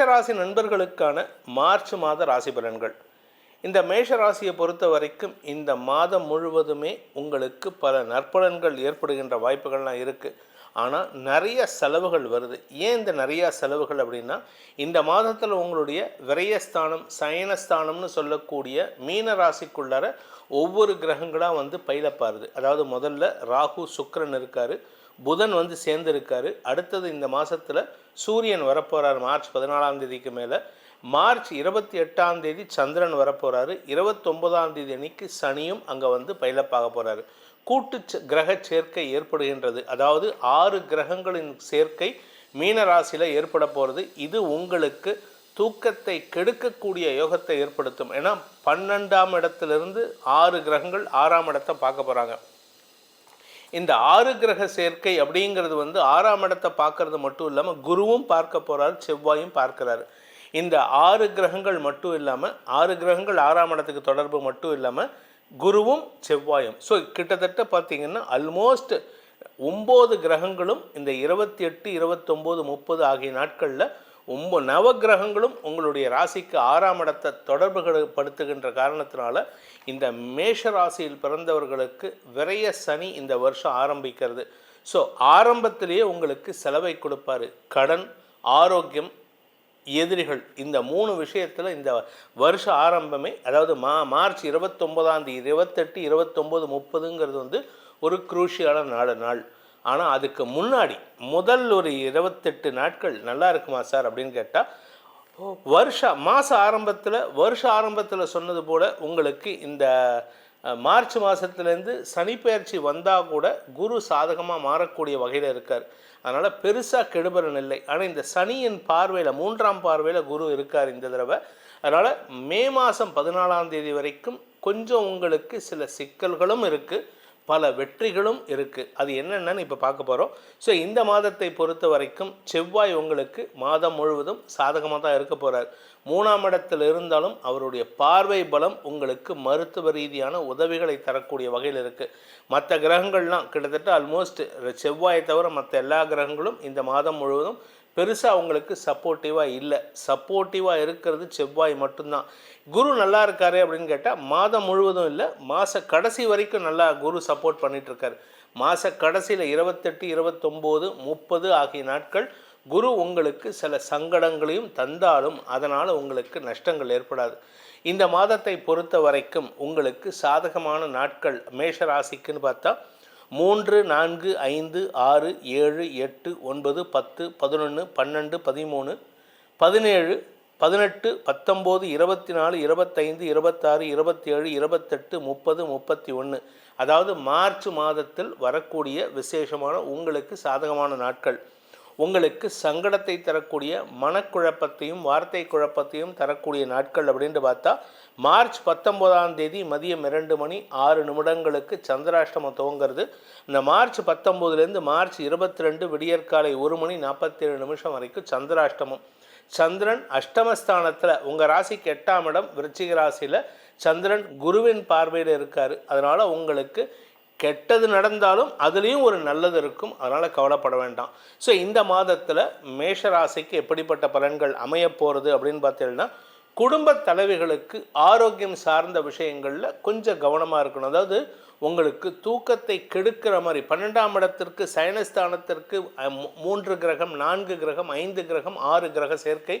மேஷராசி நண்பர்களுக்கான மார்ச் மாத ராசி பலன்கள். இந்த மேஷ ராசியை பொறுத்த வரைக்கும் இந்த மாதம் முழுவதுமே உங்களுக்கு பல நற்பலன்கள் ஏற்படுகின்ற வாய்ப்புகள்லாம் இருக்குது ஆனால் நிறைய செலவுகள் வருது. ஏன் இந்த நிறையா செலவுகள் அப்படின்னா இந்த மாதத்தில் உங்களுடைய விரயஸ்தானம் சயனஸ்தானம்னு சொல்லக்கூடிய மீன ராசிக்குள்ளார ஒவ்வொரு கிரகங்களாக வந்து பயிலப்பாருது. அதாவது முதல்ல ராகு சுக்கரன் இருக்கார். புதன் வந்து சேர்ந்துருக்காரு. அடுத்தது இந்த மாதத்தில் சூரியன் வரப்போகிறார் மார்ச் பதினாலாம் தேதிக்கு மேலே. மார்ச் இருபத்தி எட்டாம் தேதி சந்திரன் வரப்போகிறாரு இருபத்தொன்பதாம் தேதி அன்னைக்கு சனியும் அங்கே வந்து பயிலப்பாக போகிறாரு கூட்டு கிரக சேர்க்கை ஏற்படுகின்றது. அதாவது ஆறு கிரகங்களின் சேர்க்கை மீன ராசியில் ஏற்பட போகிறது இது உங்களுக்கு தூக்கத்தை கெடுக்கக்கூடிய யோகத்தை ஏற்படுத்தும். ஏன்னா பன்னெண்டாம் இடத்திலிருந்து ஆறு கிரகங்கள் ஆறாம் இடத்தை பார்க்க போகிறாங்க இந்த ஆறு கிரக சேர்க்கை அப்படிங்கிறது வந்து ஆறாம் இடத்தை பார்க்கறது மட்டும் இல்லாமல் குருவும் பார்க்க போகிறார் செவ்வாயும் பார்க்கிறாரு. இந்த ஆறு கிரகங்கள் மட்டும் இல்லாமல் ஆறு கிரகங்கள் ஆறாம் இடத்துக்கு தொடர்பு மட்டும் இல்லாமல் குருவும் செவ்வாயும். ஸோ கிட்டத்தட்ட பார்த்தீங்கன்னா அல்மோஸ்ட் ஒம்பது கிரகங்களும் இந்த இருபத்தி எட்டு இருபத்தொம்போது முப்பது ஆகிய நாட்களில் ஒம்ப நவகிரகங்களும் உங்களுடைய ராசிக்கு ஆறாம் இடத்தை தொடர்புகள் படுத்துகின்ற காரணத்தினால இந்த மேஷ ராசியில் பிறந்தவர்களுக்கு விரைய சனி இந்த வருஷம் ஆரம்பிக்கிறது. ஸோ ஆரம்பத்திலேயே உங்களுக்கு செலவை கொடுப்பாரு. கடன் ஆரோக்கியம் எதிரிகள். இந்த மூணு விஷயத்தில் இந்த வருஷ ஆரம்பமே அதாவது மா மார்ச் இருபத்தொம்போதாம் தேதி இருபத்தெட்டு இருபத்தொம்போது முப்பதுங்கிறது வந்து ஒரு குரூஷியான நாலு நாள். ஆனால் அதுக்கு முன்னாடி முதல் ஒரு இருபத்தெட்டு நாட்கள் நல்லா இருக்குமா சார் அப்படின்னு கேட்டால் வருஷ மாத ஆரம்பத்தில் வருஷ ஆரம்பத்தில் சொன்னது போல் உங்களுக்கு இந்த மார்ச் மாதத்துலேருந்து சனிப்பெயர்ச்சி வந்தால் கூட குரு சாதகமாக மாறக்கூடிய வகையில் இருக்கார். அதனால் பெருசாக கெடுபலன் இல்லை. ஆனால் இந்த சனியின் பார்வையில் மூன்றாம் பார்வையில் குரு இருக்கார் இந்த தடவை. அதனால் மே மாதம் பதினாலாம் தேதி வரைக்கும் கொஞ்சம் உங்களுக்கு சில சிக்கல்களும் இருக்குது பல வெற்றிகளும் இருக்குது அது என்னென்னு இப்போ பார்க்க போகிறோம் ஸோ இந்த மாதத்தை பொறுத்த வரைக்கும் செவ்வாய் உங்களுக்கு மாதம் முழுவதும் சாதகமாக தான் இருக்க போகிறார் மூணாம் இடத்தில் இருந்தாலும் அவருடைய பார்வை பலம் உங்களுக்கு மருத்துவ ரீதியான உதவிகளை தரக்கூடிய வகையில் இருக்குது மற்ற கிரகங்கள்லாம் கிட்டத்தட்ட ஆல்மோஸ்ட் செவ்வாயை தவிர மற்ற எல்லா கிரகங்களும் இந்த மாதம் முழுவதும் பெருசாக உங்களுக்கு சப்போர்ட்டிவாக இல்லை. சப்போர்ட்டிவாக இருக்கிறது செவ்வாய் மட்டும்தான். குரு நல்லா இருக்காரு அப்படின்னு கேட்டால் மாதம் முழுவதும் இல்லை மாத கடைசி வரைக்கும் நல்லா குரு சப்போர்ட் பண்ணிகிட்ருக்காரு மாத கடைசியில் இருபத்தெட்டு இருபத்தொம்போது முப்பது ஆகிய நாட்கள் குரு உங்களுக்கு சில சங்கடங்களையும் தந்தாலும் அதனால் உங்களுக்கு நஷ்டங்கள் ஏற்படாது. இந்த மாதத்தை பொறுத்த வரைக்கும் உங்களுக்கு சாதகமான நாட்கள் மேஷ ராசிக்குன்னு பார்த்தா மூன்று நான்கு ஐந்து ஆறு ஏழு எட்டு ஒன்பது பத்து பதினொன்று பன்னெண்டு பதிமூணு பதினேழு பதினெட்டு பத்தொம்போது இருபத்தி நாலு இருபத்தைந்து இருபத்தாறு இருபத்தேழு இருபத்தெட்டு முப்பது முப்பத்தி ஒன்று அதாவது மார்ச் மாதத்தில் வரக்கூடிய விசேஷமான உங்களுக்கு சாதகமான நாட்கள். உங்களுக்கு சங்கடத்தை தரக்கூடிய மனக்குழப்பத்தையும் வார்த்தை குழப்பத்தையும் தரக்கூடிய நாட்கள் அப்படின்ட்டு பார்த்தா மார்ச் பத்தொம்போதாம் தேதி மதியம் இரண்டு மணி ஆறு நிமிடங்களுக்கு சந்திராஷ்டமம் துவங்கிறது. இந்த மார்ச் பத்தொம்போதுலேருந்து மார்ச் இருபத்தி ரெண்டு விடியற்காலை ஒரு மணி நாற்பத்தேழு நிமிஷம் வரைக்கும் சந்திராஷ்டமம். சந்திரன் அஷ்டமஸ்தானத்தில் உங்கள் ராசிக்கு எட்டாம் இடம் விருச்சிக ராசியில் சந்திரன் குருவின் பார்வையில் இருக்கார். அதனால் உங்களுக்கு கெட்டது நடந்தாலும் அதுலேயும் ஒரு நல்லது இருக்கும். அதனால் கவலைப்பட வேண்டாம். ஸோ இந்த மாதத்தில் மேஷராசிக்கு எப்படிப்பட்ட பலன்கள் அமையப் போகிறது அப்படின்னு பார்த்தீங்கன்னா குடும்ப தலைவிகளுக்கு ஆரோக்கியம் சார்ந்த விஷயங்களில் கொஞ்சம் கவனமாக இருக்கணும். அதாவது உங்களுக்கு தூக்கத்தை கெடுக்கிற மாதிரி பன்னெண்டாம் இடத்திற்கு சயனஸ்தானத்திற்கு மூன்று கிரகம் நான்கு கிரகம் ஐந்து கிரகம் ஆறு கிரக சேர்க்கை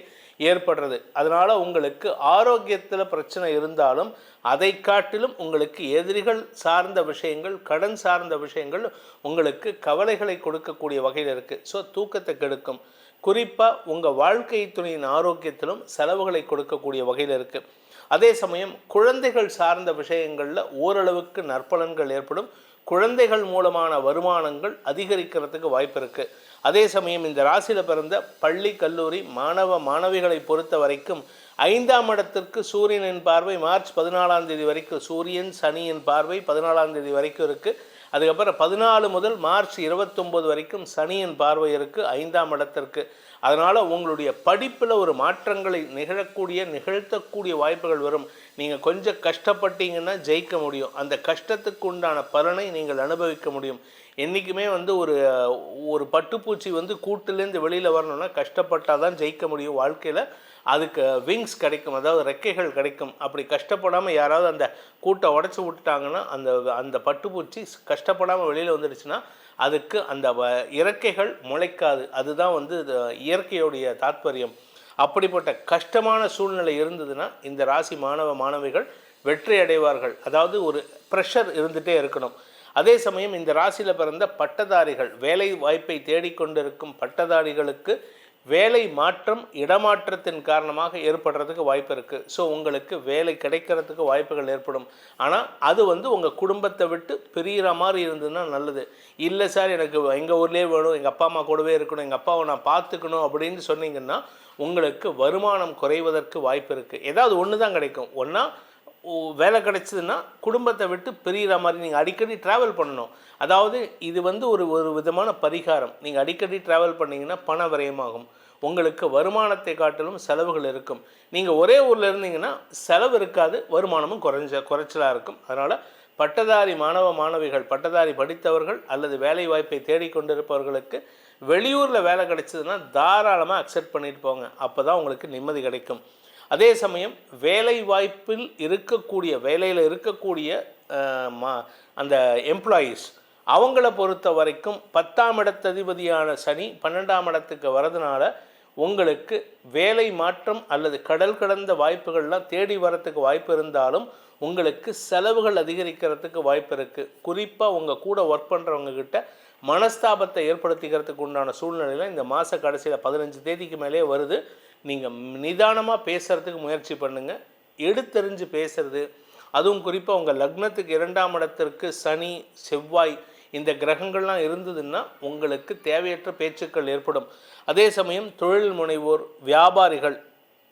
ஏற்படுறது. அதனால் உங்களுக்கு ஆரோக்கியத்தில் பிரச்சனை இருந்தாலும் அதை காட்டிலும் உங்களுக்கு எதிரிகள் சார்ந்த விஷயங்கள் கடன் சார்ந்த விஷயங்கள் உங்களுக்கு கவலைகளை கொடுக்கக்கூடிய வகையில் இருக்குது ஸோ தூக்கத்தை கெடுக்கும். குறிப்பாக உங்கள் வாழ்க்கை துணையின் ஆரோக்கியத்திலும் செலவுகளை கொடுக்கக்கூடிய வகையில் இருக்குது அதே சமயம் குழந்தைகள் சார்ந்த விஷயங்களில் ஓரளவுக்கு நற்பலன்கள் ஏற்படும். குழந்தைகள் மூலமான வருமானங்கள் அதிகரிக்கிறதுக்கு வாய்ப்பு இருக்குது அதே சமயம் இந்த ராசியில் பிறந்த பள்ளி கல்லூரி மாணவ மாணவிகளை பொறுத்த வரைக்கும் ஐந்தாம் இடத்திற்கு சூரியனின் பார்வை மார்ச் பதினாலாம் தேதி வரைக்கும் சூரியன் சனியின் பார்வை பதினாலாம் தேதி வரைக்கும் இருக்குது அதுக்கப்புறம் பதினாலு முதல் மார்ச் இருபத்தொம்போது வரைக்கும் சனியின் பார்வை இருக்குது ஐந்தாம் இடத்திற்கு. அதனால் உங்களுடைய படிப்பில் ஒரு மாற்றங்களை நிகழக்கூடிய நிகழ்த்தக்கூடிய வாய்ப்புகள் வரும். நீங்கள் கொஞ்சம் கஷ்டப்பட்டீங்கன்னா ஜெயிக்க முடியும். அந்த கஷ்டத்துக்கு உண்டான பலனை நீங்கள் அனுபவிக்க முடியும். என்றைக்குமே வந்து ஒரு ஒரு பட்டுப்பூச்சி வந்து கூட்டுலேருந்து வெளியில் வரணும்னா கஷ்டப்பட்டால் தான் ஜெயிக்க முடியும். வாழ்க்கையில் அதுக்கு விங்ஸ் கிடைக்கும் அதாவது ரெக்கைகள் கிடைக்கும். அப்படி கஷ்டப்படாமல் யாராவது அந்த கூட்டை உடச்சி விட்டுட்டாங்கன்னா அந்த அந்த பட்டுப்பூச்சி கஷ்டப்படாமல் வெளியில் வந்துடுச்சுன்னா அதுக்கு அந்த வ- இறக்கைகள் முளைக்காது. அதுதான் வந்து இயற்கையுடைய தாத்பரியம். அப்படிப்பட்ட கஷ்டமான சூழ்நிலை இருந்ததுன்னா இந்த ராசி மாணவ மாணவிகள் வெற்றி அடைவார்கள். அதாவது ஒரு ப்ரெஷர் இருந்துகிட்டே இருக்கணும். அதே சமயம் இந்த ராசியில் பிறந்த பட்டதாரிகள் வேலை வாய்ப்பை தேடிக்கொண்டிருக்கும் பட்டதாரிகளுக்கு வேலை மாற்றம் இடமாற்றத்தின் காரணமாக ஏற்படுறதுக்கு வாய்ப்பு இருக்குது ஸோ உங்களுக்கு வேலை கிடைக்கிறதுக்கு வாய்ப்புகள் ஏற்படும். ஆனால் அது வந்து உங்கள் குடும்பத்தை விட்டு பிரிகிற மாதிரி இருந்ததுன்னா நல்லது. இல்லை சார் எனக்கு எங்கள் ஊர்லேயே வேணும் எங்கள் அப்பா அம்மா கூடவே இருக்கணும் எங்கள் அப்பாவை நான் பார்த்துக்கணும் அப்படின்னு சொன்னீங்கன்னா உங்களுக்கு வருமானம் குறைவதற்கு வாய்ப்பு இருக்குது ஏதாவது ஒன்று தான் கிடைக்கும். ஒன்றா வேலை கிடைச்சதுன்னா குடும்பத்தை விட்டு பிரிகிற மாதிரி நீங்கள் அடிக்கடி ட்ராவல் பண்ணணும். அதாவது இது வந்து ஒரு ஒரு விதமான பரிகாரம். நீங்கள் அடிக்கடி ட்ராவல் பண்ணிங்கன்னா பண விரயமாகும். உங்களுக்கு வருமானத்தை காட்டிலும் செலவுகள் இருக்கும். நீங்கள் ஒரே ஊரில் இருந்தீங்கன்னா செலவு இருக்காது வருமானமும் குறைஞ்ச குறைச்சலாக இருக்கும். அதனால் பட்டதாரி மாணவ மாணவிகள் பட்டதாரி படித்தவர்கள் அல்லது வேலை வாய்ப்பை தேடிக்கொண்டிருப்பவர்களுக்கு வெளியூரில் வேலை கிடைச்சதுன்னா தாராளமாக அக்செப்ட் பண்ணிட்டு போங்க. அப்போ தான் உங்களுக்கு நிம்மதி கிடைக்கும். அதே சமயம் வேலை வாய்ப்பில் இருக்கக்கூடிய வேலையில் இருக்கக்கூடிய மா- அந்த எம்ப்ளாயீஸ் அவங்கள பொறுத்த வரைக்கும் பத்தாம் இடத்ததிபதியான சனி பன்னெண்டாம் இடத்துக்கு வரதுனால உங்களுக்கு வேலை மாற்றம் அல்லது கடல் கடந்த வாய்ப்புகள்லாம் தேடி வரத்துக்கு வாய்ப்பு இருந்தாலும் உங்களுக்கு செலவுகள் அதிகரிக்கிறதுக்கு வாய்ப்பு இருக்குது குறிப்பாக உங்கள் கூட ஒர்க் பண்ணுறவங்கக்கிட்ட மனஸ்தாபத்தை ஏற்படுத்திக்கிறதுக்கு உண்டான சூழ்நிலையில் இந்த மாத கடைசியில் பதினஞ்சு தேதிக்கு மேலே வருது. நீங்கள் நிதானமாக பேசுகிறதுக்கு முயற்சி பண்ணுங்கள் எடுத்தெறிஞ்சு பேசுறது. அதுவும் குறிப்பாக உங்கள் லக்னத்துக்கு இரண்டாம் இடத்திற்கு சனி செவ்வாய் இந்த கிரகங்கள்லாம் இருந்ததுன்னா உங்களுக்கு தேவையற்ற பேச்சுக்கள் ஏற்படும். அதே சமயம் தொழில் முனைவோர் வியாபாரிகள்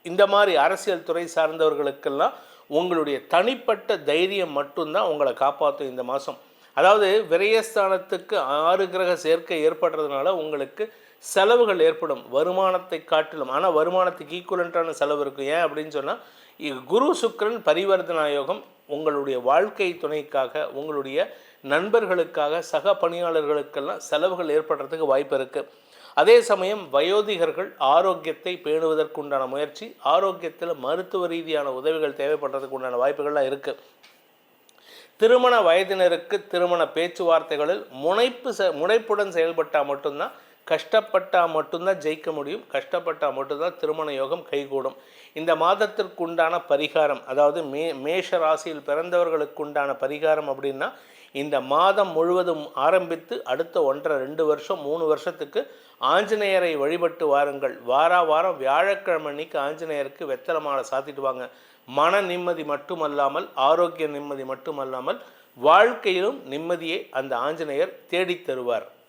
இந்த மாதிரி அரசியல் துறை சார்ந்தவர்களுக்கெல்லாம் உங்களுடைய தனிப்பட்ட தைரியம் மட்டும்தான் உங்களை காப்பாற்றும் இந்த மாதம் அதாவது விரயஸ்தானத்துக்கு ஆறு கிரக சேர்க்கை ஏற்படுறதுனால உங்களுக்கு செலவுகள் ஏற்படும். வருமானத்தை காட்டிலும். ஆனால் வருமானத்துக்கு ஈக்குவலண்ட்டான செலவு இருக்கும் ஏன் அப்படின்னு சொன்னால் குரு சுக்கரன் பரிவர்த்தனா யோகம் உங்களுடைய வாழ்க்கை துணைக்காக உங்களுடைய நண்பர்களுக்காக சக பணியாளர்களுக்கெல்லாம் செலவுகள் ஏற்படுறதுக்கு வாய்ப்பு இருக்குது அதே சமயம் வயோதிகர்கள் ஆரோக்கியத்தை பேணுவதற்குண்டான முயற்சி ஆரோக்கியத்தில் மருத்துவ ரீதியான உதவிகள் தேவைப்படுறதுக்கு உண்டான வாய்ப்புகள்லாம் இருக்குது திருமண வயதினருக்கு திருமண பேச்சுவார்த்தைகளில் முனைப்பு செ முனைப்புடன் செயல்பட்டால் மட்டும்தான் கஷ்டப்பட்டால் மட்டும்தான் ஜெயிக்க முடியும் கஷ்டப்பட்டால் மட்டும்தான் திருமண யோகம் கைகூடும். இந்த மாதத்திற்குண்டான பரிகாரம் அதாவது மே மேஷ ராசியில் பிறந்தவர்களுக்குண்டான பரிகாரம் அப்படின்னா இந்த மாதம் முழுவதும் ஆரம்பித்து அடுத்த ஒன்றரை ரெண்டு வருஷம் மூணு வருஷத்துக்கு ஆஞ்சநேயரை வழிபட்டு வாருங்கள். வாரா வாரம் வியாழக்கிழமை அன்னைக்கு ஆஞ்சநேயருக்கு வெத்தலை மாலை சாத்திட்டு வாங்க. மன நிம்மதி மட்டுமல்லாமல் ஆரோக்கிய நிம்மதி மட்டுமல்லாமல் வாழ்க்கையிலும் நிம்மதியை அந்த ஆஞ்சநேயர் தேடித் தருவார்.